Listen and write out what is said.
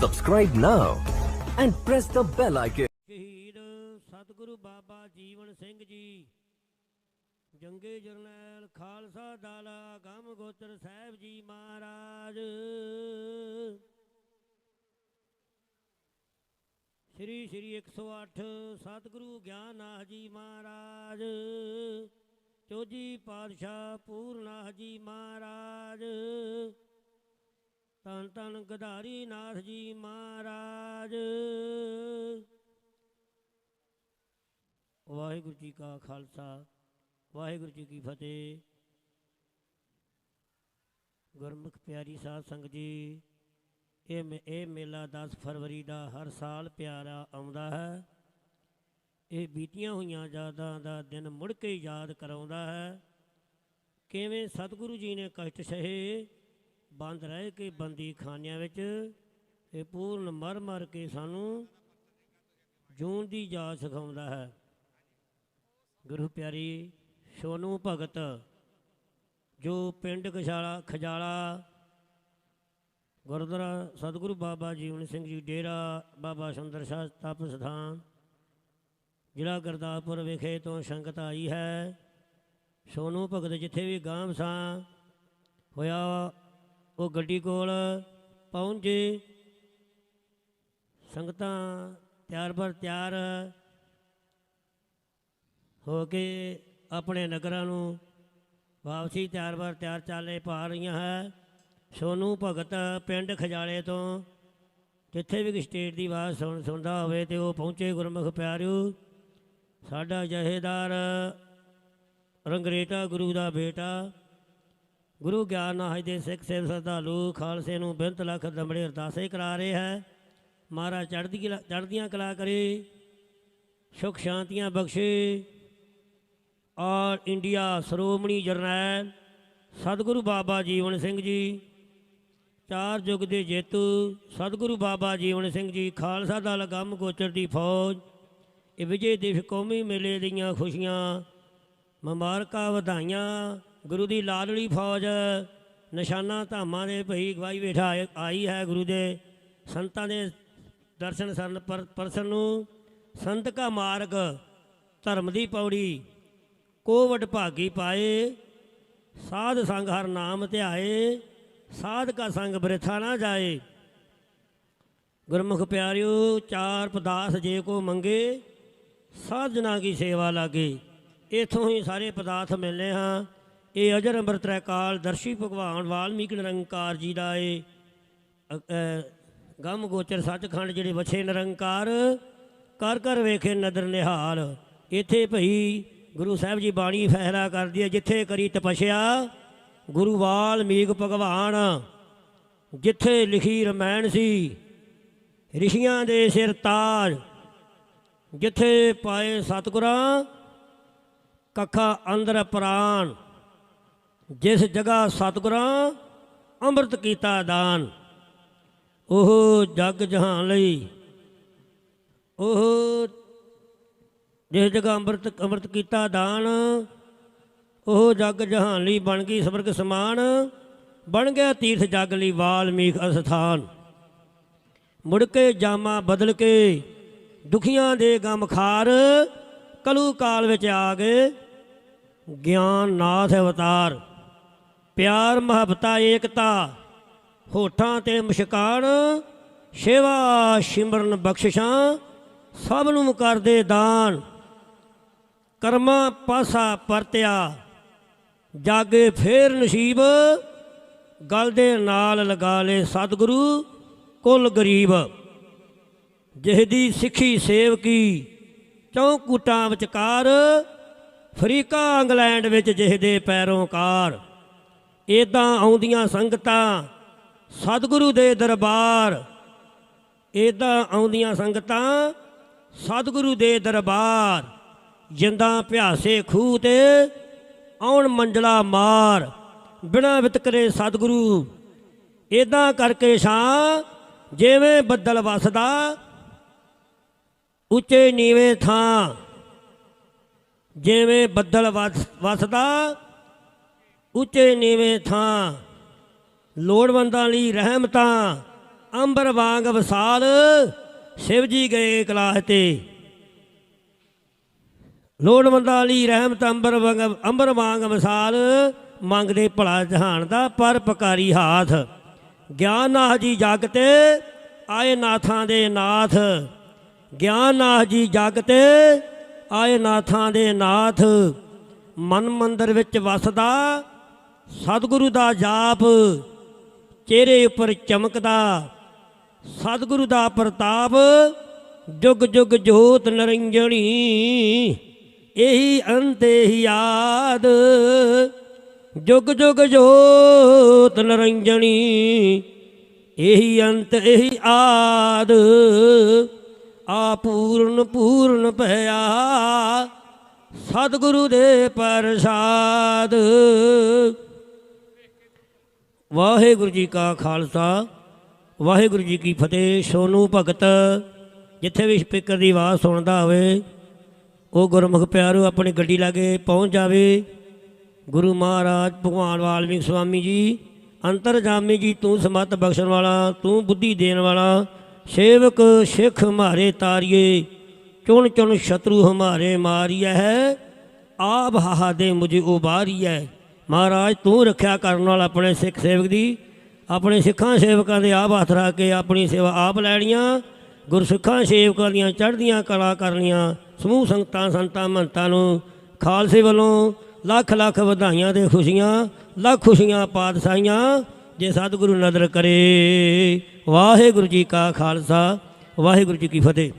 Subscribe now and press the bell icon. ਸ਼ਹੀਦ ਸਤਿਗੁਰੂ ਬਾਬਾ ਜੀਵਨ ਸਿੰਘ ਜੀ, ਜੰਗੇ ਜਰਨੈਲ ਖਾਲਸਾ ਦਲ ਗਮ ਗੋਤਰ ਸਾਹਿਬ ਜੀ ਮਹਾਰਾਜ ਸ੍ਰੀ ਸ੍ਰੀ 108 ਸਤਿਗੁਰੂ ਗਿਆਨਨਾਥ ਜੀ ਮਹਾਰਾਜ ਚੌਜੀ ਪਾਤਸ਼ਾਹ ਪੂਰਨਾਥ ਜੀ ਮਹਾਰਾਜ ਤਨ ਤਨ ਗਧਾਰੀ ਨਾਥ ਜੀ ਮਹਾਰਾਜ। ਵਾਹਿਗੁਰੂ ਜੀ ਕਾ ਖਾਲਸਾ, ਵਾਹਿਗੁਰੂ ਜੀ ਕੀ ਫਤਿਹ। ਗੁਰਮੁਖ ਪਿਆਰੀ ਸਾਧ ਸੰਗਤ ਜੀ, ਇਹ ਮੇ- ਇਹ ਮੇਲਾ 10 ਫਰਵਰੀ ਦਾ ਹਰ ਸਾਲ ਪਿਆਰਾ ਆਉਂਦਾ ਹੈ। ਇਹ ਬੀਤੀਆਂ ਹੋਈਆਂ ਯਾਦਾਂ ਦਾ ਦਿਨ ਮੁੜ ਕੇ ਯਾਦ ਕਰਾਉਂਦਾ ਹੈ। ਕਿਵੇਂ ਸਤਿਗੁਰੂ ਜੀ ਨੇ ਕਸ਼ਟ ਸਹੇ ਬੰਦ ਰਹਿ ਕੇ ਬੰਦੀ ਖਾਨਿਆਂ ਵਿੱਚ ਇਹ ਪੂਰਨ ਮਰ ਮਰ ਕੇ ਸਾਨੂੰ ਜੂਨ ਦੀ ਯਾਦ ਸਿਖਾਉਂਦਾ ਹੈ। ਗੁਰੂ ਪਿਆਰੀ ਸੋਨੂ ਭਗਤ, ਜੋ ਪਿੰਡ ਖਜਾਲਾ ਖਜਾਲਾ, ਗੁਰਦੁਆਰਾ ਸਤਿਗੁਰੂ ਬਾਬਾ ਜੀਵਨ ਸਿੰਘ ਜੀ ਡੇਰਾ ਬਾਬਾ ਸੁੰਦਰ ਸ਼ਾਹ ਤਪ ਸਥਾਨ, ਜ਼ਿਲ੍ਹਾ ਗੁਰਦਾਸਪੁਰ ਵਿਖੇ ਤੋਂ ਸੰਗਤ ਆਈ ਹੈ। ਸੋਨੂ ਭਗਤ ਜਿੱਥੇ ਵੀ ਗਾਂਵ ਸਾਂ, ਹੋਇਆ ਉਹ ਗੱਡੀ ਕੋਲ ਪਹੁੰਚੇ। ਸੰਗਤਾਂ ਤਿਆਰ ਬਰ ਤਿਆਰ ਹੋ ਕੇ ਆਪਣੇ ਨਗਰਾਂ ਨੂੰ ਵਾਪਸੀ ਤਿਆਰ ਬਰ ਤਿਆਰ ਚਾਲੇ ਪਾ ਰਹੀਆਂ ਹੈ। ਸੋਨੂ ਭਗਤ ਪਿੰਡ ਖਜਾਲੇ ਤੋਂ ਜਿੱਥੇ ਵੀ ਸਟੇਟ ਦੀ ਆਵਾਜ਼ ਸੁਣ ਸੁਣਦਾ ਹੋਵੇ ਤੇ ਉਹ ਪਹੁੰਚੇ। ਗੁਰਮੁਖ ਪਿਆਰਿਓ, ਸਾਡਾ ਜਹੇਦਾਰ ਰੰਗਰੇਟਾ ਗੁਰੂ ਦਾ ਬੇਟਾ ਗੁਰੂ ਗਿਆਨ ਨਾਜ ਦੇ ਸਿੱਖ ਸੇਵ ਸ਼ਰਧਾਲੂ ਖਾਲਸੇ ਨੂੰ ਬਿੰਤ ਲੱਖ ਦਮੜੇ ਅਰਦਾਸੇ ਕਰਾ ਰਹੇ ਹੈ। ਮਹਾਰਾਜ ਚੜ੍ਹਦੀ ਕਲਾ- ਚੜ੍ਹਦੀਆਂ ਕਲਾ ਕਰੇ, ਸੁਖ ਸ਼ਾਂਤੀਆਂ ਬਖਸ਼ੇ। ਔਰ ਇੰਡੀਆ ਸ਼੍ਰੋਮਣੀ ਜਰਨੈਲ ਸਤਿਗੁਰੂ ਬਾਬਾ ਜੀਵਨ ਸਿੰਘ ਜੀ, ਚਾਰ ਯੁੱਗ ਦੇ ਜੇਤੂ ਸਤਿਗੁਰੂ ਬਾਬਾ ਜੀਵਨ ਸਿੰਘ ਜੀ, ਖਾਲਸਾ ਦਲ ਗੰਮ ਗੋਚਰ ਦੀ ਫੌਜ। ਇਹ ਵਿਜੇ ਦਿਵਸ ਕੌਮੀ ਮੇਲੇ ਦੀਆਂ ਖੁਸ਼ੀਆਂ, ਮੁਬਾਰਕਾਂ ਵਧਾਈਆਂ। ਗੁਰੂ ਦੀ ਲਾਡਲੀ ਫੌਜ, ਨਿਸ਼ਾਨਾ ਧਾਮਾਂ ਦੇ ਭਈ ਗਵਾਈ ਬੈਠਾ ਆਈ ਹੈ ਗੁਰੂ ਦੇ ਸੰਤਾਂ ਦੇ ਦਰਸ਼ਨ ਸਰਨ ਪਰਸਨ ਨੂੰ, ਸੰਤ ਕਾ ਮਾਰਗ, ਧਰਮ ਦੀ ਪੌੜੀ, ਕੋਵਡ ਭਾਗੀ ਪਾਏ, ਸਾਧ ਸੰਗ ਹਰ ਨਾਮ ਧਿਆਏ, ਸਾਧ ਕਾ ਸੰਗ ਬ੍ਰਿਥਾ ਨਾ ਜਾਏ। ਗੁਰਮੁਖ ਪਿਆਰਿਓ, ਚਾਰ ਪਦਾਰਥ ਜੇ ਕੋ ਮੰਗੇ ਸਾਧਨਾ ਕੀ ਸੇਵਾ ਲਾਗੇ। ਇਥੋਂ ਹੀ ਸਾਰੇ ਪਦਾਰਥ ਮਿਲਨੇ ਹਾਂ। ਇਹ ਅਜਰ ਅੰਬਰ ਤ੍ਰੈ ਕਾਲ ਦਰਸ਼ੀ ਭਗਵਾਨ ਵਾਲਮੀਕ ਨਿਰੰਕਾਰ ਜੀ ਦਾ ਏ ਗਮ ਗੋਚਰ ਸੱਚਖੰਡ ਜਿਹੜੇ ਵਛੇ ਨਿਰੰਕਾਰ ਕਰ ਕਰ ਵੇਖੇ ਨਦਰ ਨਿਹਾਲ। ਇੱਥੇ ਭਈ ਗੁਰੂ ਸਾਹਿਬ ਜੀ ਬਾਣੀ ਫੈਸਲਾ ਕਰਦੀ ਹੈ, ਜਿੱਥੇ ਕਰੀ ਤਪੱਸਿਆ, ਗੁਰੂ ਵਾਲਮੀਕ ਭਗਵਾਨ। ਜਿੱਥੇ ਲਿਖੀ ਰਮਾਇਣ ਸੀ, ਰਿਸ਼ੀਆਂ ਦੇ ਸਿਰ ਤਾਜ। ਜਿੱਥੇ ਪਾਏ ਸਤਿਗੁਰਾਂ, ਕੱਖਾ ਅੰਦਰ ਪ੍ਰਾਨ ਜਿਸ ਜਗ੍ਹਾ ਸਤਿਗੁਰਾਂ ਅੰਮ੍ਰਿਤ ਕੀਤਾ ਦਾਨ, ਉਹ ਜਗ ਜਹਾਨ ਲਈ, ਉਹ ਜਿਸ ਜਗ੍ਹਾ ਅੰਮ੍ਰਿਤ ਅੰਮ੍ਰਿਤ ਕੀਤਾ ਦਾਨ, ਉਹ ਜਗ ਜਹਾਨ ਲਈ ਬਣ ਗਈ ਸਵਰਗ ਸਮਾਨ, ਬਣ ਗਿਆ ਤੀਰਥ ਜਗ ਲਈ ਵਾਲਮੀਕ ਅਸਥਾਨ। ਮੁੜ ਕੇ ਜਾਮਾ ਬਦਲ ਕੇ ਦੁਖੀਆਂ ਦੇ ਗਮ ਖਾਰ ਕਲੂ ਕਾਲ ਵਿੱਚ ਆ ਗਏ, ਗਿਆਨ ਨਾਥ ਅਵਤਾਰ। ਪਿਆਰ, ਮੁਹੱਬਤਾ, ਏਕਤਾ, ਹੋਠਾਂ ਤੇ ਮੁਸਕਾਨ, ਸੇਵਾ, ਸਿਮਰਨ, ਬਖਸ਼ਿਸ਼ਾਂ ਸਭ ਨੂੰ ਕਰਦੇ ਦਾਨ। ਕਰਮਾਂ ਪਾਸਾ ਪਰਤਿਆ, ਜਾਗੇ ਫੇਰ ਨਸੀਬ, ਗਲ ਦੇ ਨਾਲ ਲਗਾ ਲੇ ਸਤਿਗੁਰੂ, ਕੁੱਲ ਗਰੀਬ। ਜਿਹਦੀ ਸਿੱਖੀ ਸੇਵਕੀ ਚੌਕੂਟਾਂ ਵਿਚਕਾਰ ਫਰੀਕਾ ਇੰਗਲੈਂਡ ਵਿੱਚ ਜਿਹਦੇ ਪੈਰੋਂਕਾਰ। ਇਦਾਂ ਆਉਂਦੀਆਂ ਸੰਗਤਾਂ ਸਤਿਗੁਰੂ ਦੇ ਦਰਬਾਰ ਇਦਾਂ ਆਉਂਦੀਆਂ ਸੰਗਤਾਂ ਸਤਿਗੁਰੂ ਦੇ ਦਰਬਾਰ, ਜਿੰਦਾਂ ਭਿਆਸੇ ਖੂਹ ਤੇ ਆਉਣ ਮੰਡਲਾ ਮਾਰ, ਬਿਨਾ ਵਿਤਕਰੇ ਸਤਿਗੁਰੂ। ਇਦਾਂ ਕਰਕੇ ਛਾਂ ਜਿਵੇਂ ਬੱਦਲ ਵਸਦਾ, ਉੱਚੇ ਨੀਵੇਂ ਥਾਂ ਜਿਵੇਂ ਬੱਦਲ ਵਸ- ਵਸਦਾ ਉੱਚੇ ਨੀਵੇਂ ਥਾਂ, ਲੋੜਵੰਦਾਂ ਲਈ ਰਹਿਮਤਾਂ, ਅੰਬਰ ਵਾਂਗ ਵਿਸਾਲ, ਸ਼ਿਵ ਜੀ ਗਏ ਕਲਾਹ ਤੇ। ਲੋੜਵੰਦਾਂ ਲਈ ਰਹਿਮਤ ਅੰਬਰ ਵਾਂਗ ਅੰਬਰ ਵਾਂਗ ਮਿਸਾਲ ਮੰਗਦੇ ਭਲਾ ਜਹਾਨ ਦਾ ਪਰ ਪਕਾਰੀ ਹਾਥ। ਗਿਆਨ ਨਾਥ ਜੀ ਜਗ ਤੇ ਆਏ ਨਾਥਾਂ ਦੇ ਨਾਥ। ਗਿਆਨ ਨਾਥ ਜੀ ਜਗ ਤੇ ਆਏ ਨਾਥਾਂ ਦੇ ਨਾਥ। ਮਨ ਮੰਦਰ ਵਿੱਚ ਵਸਦਾ ਸਤਿਗੁਰੂ ਦਾ ਜਾਪ ਚਿਹਰੇ ਉੱਪਰ ਚਮਕਦਾ, ਸਤਿਗੁਰੂ ਦਾ ਪ੍ਰਤਾਪ ਜੁਗ ਜੁਗ ਜੋਤ ਨਰੰਜਣੀ, ਇਹੀ ਅੰਤ, ਇਹੀ ਆਦ ਜੁਗ ਜੁਗ ਜੋਤ ਨਰੰਜਣੀ, ਇਹੀ ਅੰਤ, ਇਹੀ ਆਦ। ਆ ਪੂਰਨ ਪੂਰਨ ਭਇਆ, ਸਤਿਗੁਰੂ ਦੇ ਪ੍ਰਸਾਦ। ਵਾਹਿਗੁਰੂ ਜੀ ਕਾ ਖਾਲਸਾ, ਵਾਹਿਗੁਰੂ ਜੀ ਕੀ ਫਤਿਹ, ਸੋਨੂ ਭਗਤ, ਜਿੱਥੇ ਵੀ ਸਪੀਕਰ ਦੀ ਆਵਾਜ਼ ਸੁਣਦਾ ਹੋਵੇ, ਉਹ ਗੁਰਮੁਖ ਪਿਆਰੋ, ਆਪਣੀ ਗੱਡੀ ਲਾਗੇ ਪਹੁੰਚ ਜਾਵੇ। ਗੁਰੂ ਮਹਾਰਾਜ ਭਗਵਾਨ ਵਾਲਮੀਕ ਸਵਾਮੀ ਜੀ, ਅੰਤਰਜਾਮੀ ਜੀ, ਤੂੰ ਸਮਤ ਬਖਸ਼ਣ ਵਾਲਾ, ਤੂੰ ਬੁੱਧੀ ਦੇਣ ਵਾਲਾ, ਸੇਵਕ ਸਿੱਖ ਹਮਾਰੇ ਤਾਰੀਏ, ਚੁਣ ਚੁਣ ਸ਼ਤਰੂ ਹਮਾਰੇ ਮਾਰੀਐ ਹੈ, ਆਪ ਹਾਹਾ ਦੇ ਮੁਝੇ ਹੈ ਮਹਾਰਾਜ, ਤੂੰ ਰੱਖਿਆ ਕਰਨ ਵਾਲਾ ਆਪਣੇ ਸਿੱਖ ਸੇਵਕ ਦੀ, ਆਪਣੇ ਸਿੱਖਾਂ ਸੇਵਕਾਂ ਦੇ ਆਪ ਹੱਥ ਰੱਖ ਕੇ ਆਪਣੀ ਸੇਵਾ ਆਪ ਲੈਣੀਆਂ ਗੁਰਸਿੱਖਾਂ ਸੇਵਕਾਂ ਦੀਆਂ ਚੜ੍ਹਦੀਆਂ ਕਲਾ ਕਰਨੀਆਂ ਸਮੂਹ ਸੰਗਤਾਂ, ਸੰਤਾਂ, ਮੰਤਾਂ ਨੂੰ ਖਾਲਸੇ ਵੱਲੋਂ ਲੱਖ ਲੱਖ ਵਧਾਈਆਂ ਤੇ ਖੁਸ਼ੀਆਂ, ਲੱਖ ਖੁਸ਼ੀਆਂ ਪਾਤਸ਼ਾਹੀਆਂ, ਜੇ ਸਤਿਗੁਰੂ ਨਦਰ ਕਰੇ। ਵਾਹਿਗੁਰੂ ਜੀ ਕਾ ਖਾਲਸਾ, ਵਾਹਿਗੁਰੂ ਜੀ ਕੀ ਫਤਿਹ।